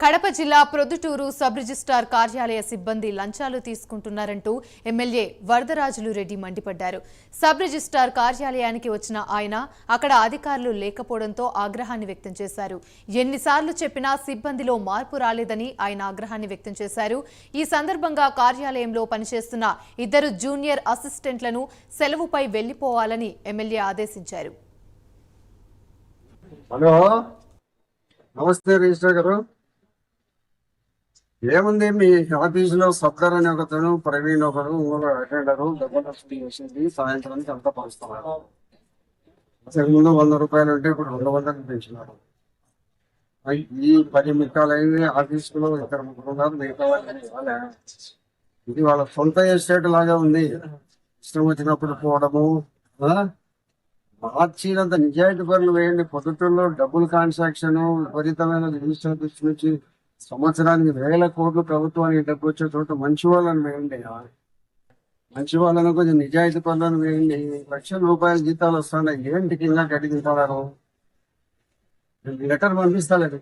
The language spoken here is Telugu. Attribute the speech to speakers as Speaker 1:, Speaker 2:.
Speaker 1: కడప జిల్లా ప్రొద్దుటూరు సబ్ రిజిస్టార్ కార్యాలయ సిబ్బంది లంచాలు తీసుకుంటున్నారంటూ ఎమ్మెల్యే వరదరాజులు రెడ్డి మండిపడ్డారు. సబ్ రిజిస్టార్ కార్యాలయానికి వచ్చిన ఆయన అక్కడ అధికారులు లేకపోవడంతో ఆగ్రహాన్ని వ్యక్తం చేశారు. ఎన్నిసార్లు చెప్పినా సిబ్బందిలో మార్పు రాలేదని ఆయన ఆగ్రహాన్ని వ్యక్తం చేశారు. ఈ సందర్భంగా కార్యాలయంలో పనిచేస్తున్న ఇద్దరు జూనియర్ అసిస్టెంట్లను సెలవుపై వెళ్ళిపోవాలని ఎమ్మెల్యే ఆదేశించారు.
Speaker 2: హలో నమస్తే రిజిస్టర్ గారు. ఏముంది మీ ఆఫీస్లో సబ్దర్ అనే ఒకతను ప్రవీణ్ ఒకరు ఇంకొక అటెండరు డబ్బులు చేసింది సాయంత్రానికి అంతా పంచుతున్నారు. అసలు ముందు వంద రూపాయలు ఉంటే ఇప్పుడు రెండు వందలు పెంచినారు ఈ పది మిగతాలైంది ఆఫీస్లో ఇద్దరు ముగ్గురు ఉన్నారు మిగతా వాళ్ళని ఇది వాళ్ళ సొంత ఎస్టేట్ లాగా ఉంది. ఇష్టం వచ్చినప్పుడు పోవడము మార్చినంత నిజాయితీ పనులు వేయండి. పొద్దుటూరులో డబ్బులు కాన్సాక్షన్ విపరీతమైన రిజిస్టర్ నుంచి సంవత్సరానికి వేల కోట్లు ప్రభుత్వానికి డబ్బు వచ్చే చోట మంచి వాళ్ళని వేయండి. మంచి వాళ్ళను కొంచెం నిజాయితీ పనులను వేయండి. లక్షల రూపాయల జీతాలు వస్తున్నాయి. ఏంటి కింద గడ్డి తింటున్నారు లెటర్ పంపిస్తా లేదు